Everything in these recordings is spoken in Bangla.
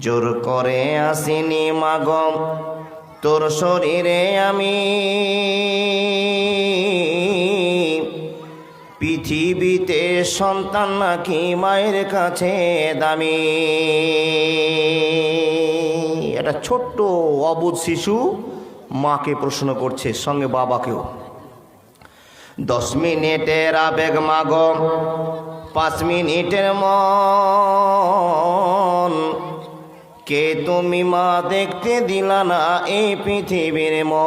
জোর করে আসিনি মাগম তোর শরীরে আমি পৃথিবীতে সন্তান নাকি মায়ের কাছে দামি। একটা ছোট্ট অবুধ শিশু মাকে প্রশ্ন করছে, সঙ্গে বাবাকেও। দশ মিনিটের আবেগ মাগম পাঁচ মিনিটের মন কে তুমি মা দেখতে দিলা না এই পৃথিবীর মন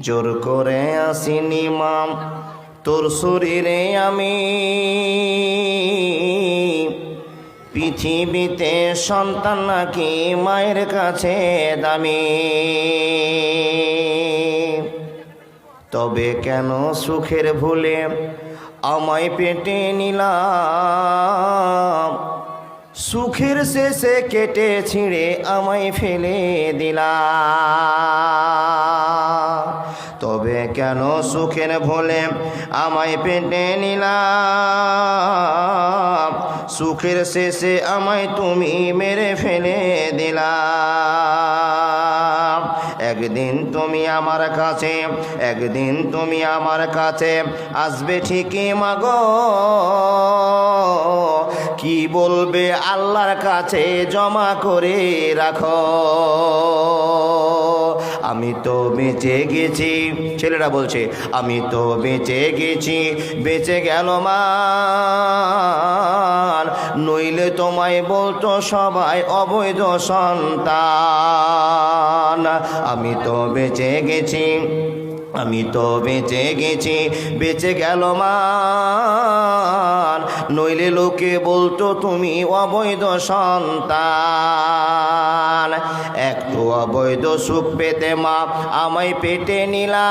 জোর করে আসিনি মাম তোর শরীরে আমি। পৃথিবীতে সন্তান নাকি মায়ের কাছে দামি? তবে কেন সুখের ভুলে আমায় পেটে নিলাম? সুখের শেষে কেটে ছিঁড়ে আমায় ফেলে দিলা। তবে কেন সুখের ভোলে আমায় পেটে নিলাম? সুখের শেষে আমায় তুমি মেরে ফেলে দিলাম একদিন তুমি আমার কাছে, একদিন তুমি আমার কাছে আসবে ঠিকই মাগো। কি বলবে আল্লাহর কাছে জমা করে রাখো? আমি তো বেঁচে গেছি। ছেলেরা বলছে, আমি তো বেঁচে গেছি, বেঁচে গেল মান নইলে তোমায় বলতো সবাই, অবৈধ সন্তান। আমি তো বেঁচে গেছি। আমি তো বেঁচে গেছি, বেঁচে গেল মান। নইলে লোকে বলতো, তুমি অবৈধ সন্তান। একটু অবৈধ সুখ পেতে মা আমায় পেটে নিলা।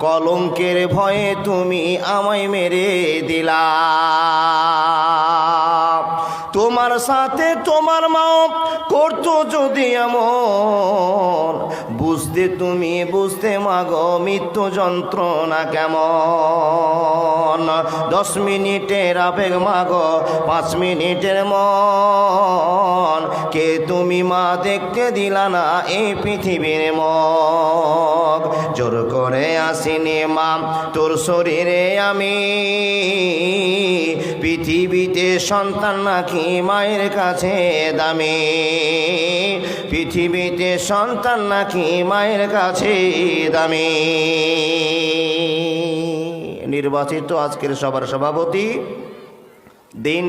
কলঙ্কের ভয়ে তুমি আমায় মেরে দিলা। তোমার সাথে তোমার মাও করতো যদি এমন বুঝতে, তুমি বুঝতে মাগো, মৃত্যু যন্ত্রণা কেমন? দশ মিনিটের আবেগ মাগো, পাঁচ মিনিটের মন। কে তুমি মা দেখতে দিলা না এই পৃথিবীর মগ? জোর করে আসিনি মা, তোর শরীরে আমি। পৃথিবীতে সন্তান নাকি মায়ের কাছে দামি? পৃথিবীতে সন্তান নাকি মায়ের কাছে দামি? নির্বাচিত আজকের সবার সভাপতি দিন